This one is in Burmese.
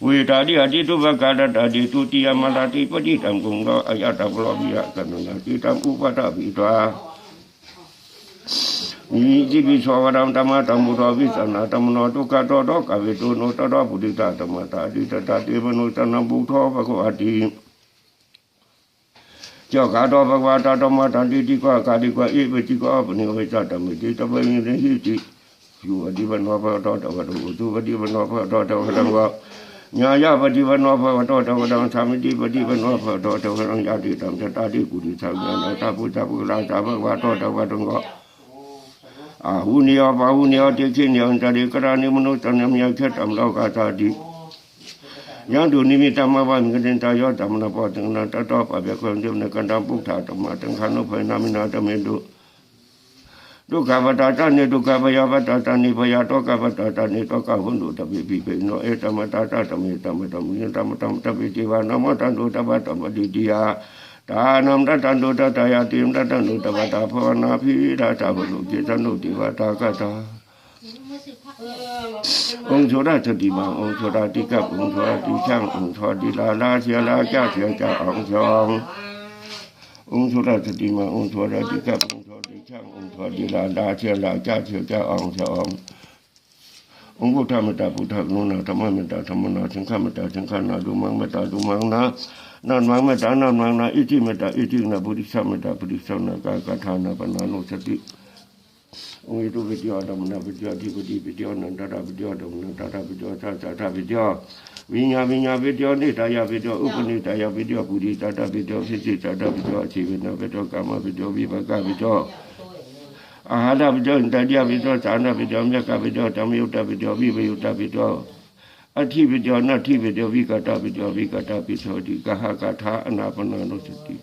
Wih tadi hati itu bagadat hati itu tiam malati pedih tam kumro ayat aplo biak kanunya kita upada bida. Ah. ini bisa waram tama tamu rabi sana tamu notu kato dok kabe tu nota do budita tama tadi di menuta nambu to paku hati. Cho kato ada tama tadi tiko kadi eh, kwa ibe tiko apa ni tata miti tapi ini hiti. Ju di mana wapa ada to kadu tu adi ban wapa to ada kadang. တိတတတေဝနုတနံဘုထောဘဂဝတိကြောကာတော်ဘဂဝတာဓမ္မတံတိတိကွာကာတိကွာဧဝတိကွာပနိဝေသတမေတိတပယင်းဟိတိယူအဒီဘနောဘတောတဝတုသူပတိဘနောဘတောတဝတံကောညာယပတိဘနောဘတောတဝတံသမိတိပတိဘနောဘတောတဝတံယတိတံတတာတိကုတိသံဃာနာတပုတ္တပုရာသဘဂဝတောတဝတံကောအာဟုနိယဘာဟုနိယတိခိနိယံတရိကရဏိမနုတနမြခေတံလောကသာတိယံတုနိမိတမဘမိကတင်တာယောဓမ္မနပောတံနာတတောပဗျခေံတုနကန္တပုဋ္ဌာဓမ္မတံခဏုဖေနာမိနာတမေတု ทุกขปตาตานิทุกขปยาปตาตานิพยาตุกขปตาตานิตุกขหุนดูตปิปิเปโนเอตมตาตาตมิตมตมิยตมตมตปิจิวานมตันตุตบะตมดิจิยาตานามตันตันตุตตายาติมตันตันตุตบะตาภาวนาภิราตาบุรุกิตันตุติวาตากตาองค์โชราติมาองค์โชราติกับองค์โชราติช่างองค์โชติลาลาเชียลาเจ้าเชียเจ้าองค์ชององค์โชราติมาองค์โชราติกับองค์ ချက်ဥထောဒီလာဒါချက်လာကြချက်ကြအောင်ချက်အောင်ဥပုဒ္ဓမတဗုဒ္ဓနုနာဓမ္မမတဓမ္မနာသင်္ခမတသင်္ခနာဒုမမတဒုမနာနန္မမတနန္မနာဣတိမတဣတိနာဗုဒ္ဓသမတဗုဒ္ဓသမနာကာကထာနာပနာနုသတိဝိတုဝိတ္တဓမ္မနာဝိတ္တဓိပတိဝိတ္တနန္တရဝိတ္တဓမ္မနာတရဝိတ္တသာသာဝိတ္တဝိညာဝိညာဝိတ္တနိတာယဝိတ္တဥပနိတာယဝိတ္တပုရိတတဝိတ္တဖြစ်စေတတဝိတ္တအခြေဝိနဝိတ္တကာမဝိတ္တဝိဘကဝိတ္တ အာဟာရပတိယောတတိယပတိယောသာနာပတိယောမြတ်ကပတိယောဓမ္မယုတ်တပတိယောဝိဘယုတ်တပတိယောအဋ္ဌိပတိယောနတ္ထိပတိယောဝိကတပတိယောဝိကတပိသောတိကဟကထာအနာပနာနုစတိ